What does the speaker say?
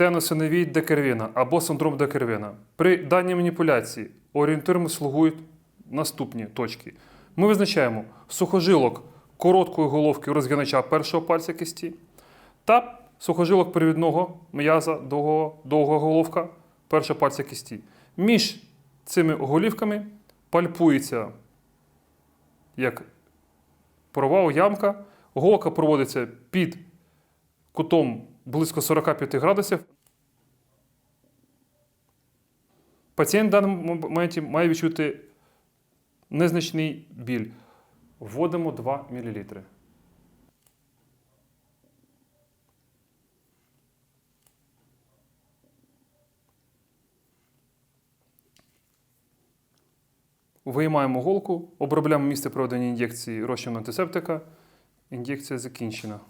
теносиновій Декервіна або синдром Декервіна. При даній маніпуляції орієнтирами слугують наступні точки. Ми визначаємо сухожилок короткої головки розгинача першого пальця кисті та сухожилок привідного м'яза довгого, довга головка першого пальця кисті. Між цими голівками пальпується як провал, ямка. Голка проводиться під кутом близько 45 градусів. Пацієнт в даному моменті має відчути незначний біль. Вводимо 2 мл. Виймаємо голку, обробляємо місце проведення ін'єкції розчину антисептика. Ін'єкція закінчена.